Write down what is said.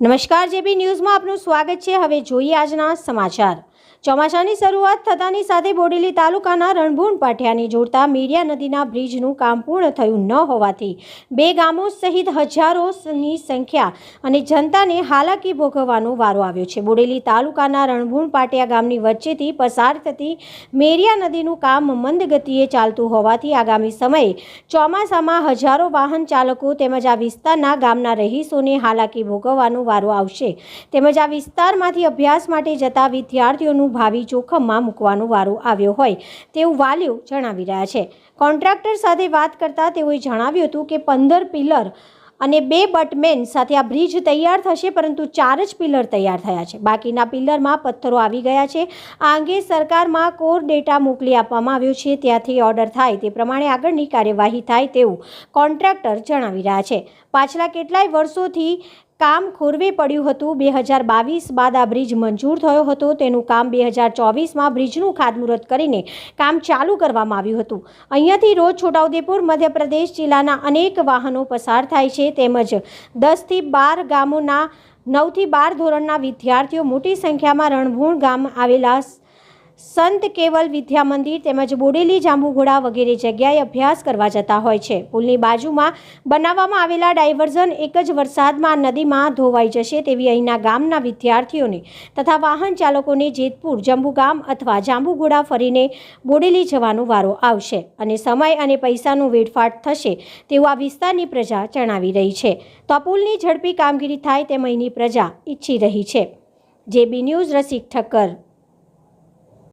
નમસ્કાર જેબી ન્યૂઝમાં આપનું સ્વાગત છે. હવે જોઈએ આજના સમાચાર. ચોમાસાની શરૂઆત થતાની સાથે બોડેલી તાલુકાના રણભૂણ પાટિયાને જોડતા મીડિયા નદીના બ્રિજનું કામ પૂર્ણ થયું ન હોવાથી બે ગામો સહિત હજારોની સંખ્યા અને જનતાને હાલાકી ભોગવવાનો વારો આવ્યો છે. બોડેલી તાલુકાના રણભૂણ પાટિયા ગામની વચ્ચેથી પસાર થતી મેરિયા નદીનું કામ મંદ ગતિએ ચાલતું હોવાથી આગામી સમયે ચોમાસામાં હજારો વાહન ચાલકો તેમજ આ વિસ્તારના ગામના રહીશોને હાલાકી ભોગવવાનો વારો આવશે. તેમજ આ વિસ્તારમાંથી અભ્યાસ માટે જતા વિદ્યાર્થીઓનું ભાવિ જોખમમાં મૂકવાનો વારો આવ્યો હોય તેવું વાલીઓ જણાવી રહ્યા છે. કોન્ટ્રાક્ટર સાથે વાત કરતાં તેઓએ જણાવ્યું હતું કે પંદર પિલર અને બે બટમેન સાથે આ બ્રિજ તૈયાર થશે, પરંતુ ચાર જ પિલર તૈયાર થયા છે. બાકીના પિલરમાં પથ્થરો આવી ગયા છે. આ અંગે સરકારમાં કોર ડેટા મોકલી આપવામાં આવ્યો છે. ત્યાંથી ઓર્ડર થાય તે પ્રમાણે આગળની કાર્યવાહી થાય તેવું કોન્ટ્રાક્ટર જણાવી રહ્યા છે. પાછલા કેટલાય વર્ષોથી કામ ખોરવે પડ્યું હતું. બે હજાર બાવીસ બાદ આ બ્રિજ મંજૂર થયો હતો. તેનું કામ બે હજાર ચોવીસમાં બ્રિજનું ખાતમુહૂર્ત કરીને કામ ચાલુ કરવામાં આવ્યું હતું. અહીંયાથી રોજ છોટાઉદેપુર, મધ્યપ્રદેશ જિલ્લાના અનેક વાહનો પસાર થાય છે. તેમજ દસથી બાર ગામોના નવથી બાર ધોરણના વિદ્યાર્થીઓ મોટી સંખ્યામાં રણભૂણ ગામ આવેલા સંત કેવલ વિદ્યા મંદિર તેમજ બોડેલી જાંબુઘોડા વગેરે જગ્યાએ અભ્યાસ કરવા જતા હોય છે. પુલની બાજુમાં બનાવવામાં આવેલા ડાયવર્ઝન એક જ વરસાદમાં નદીમાં ધોવાઈ જશે તેવી અહીંના ગામના વિદ્યાર્થીઓને તથા વાહન ચાલકોને જેતપુર, જંબુગામ અથવા જાંબુઘોડા ફરીને બોડેલી જવાનો વારો આવશે અને સમય અને પૈસાનું વેડફાટ થશે તેવું આ વિસ્તારની પ્રજા જણાવી રહી છે. તો આ પુલની ઝડપી કામગીરી થાય તેમ અહીંની પ્રજા ઈચ્છી રહી છે. J B news Rasik Thakkar.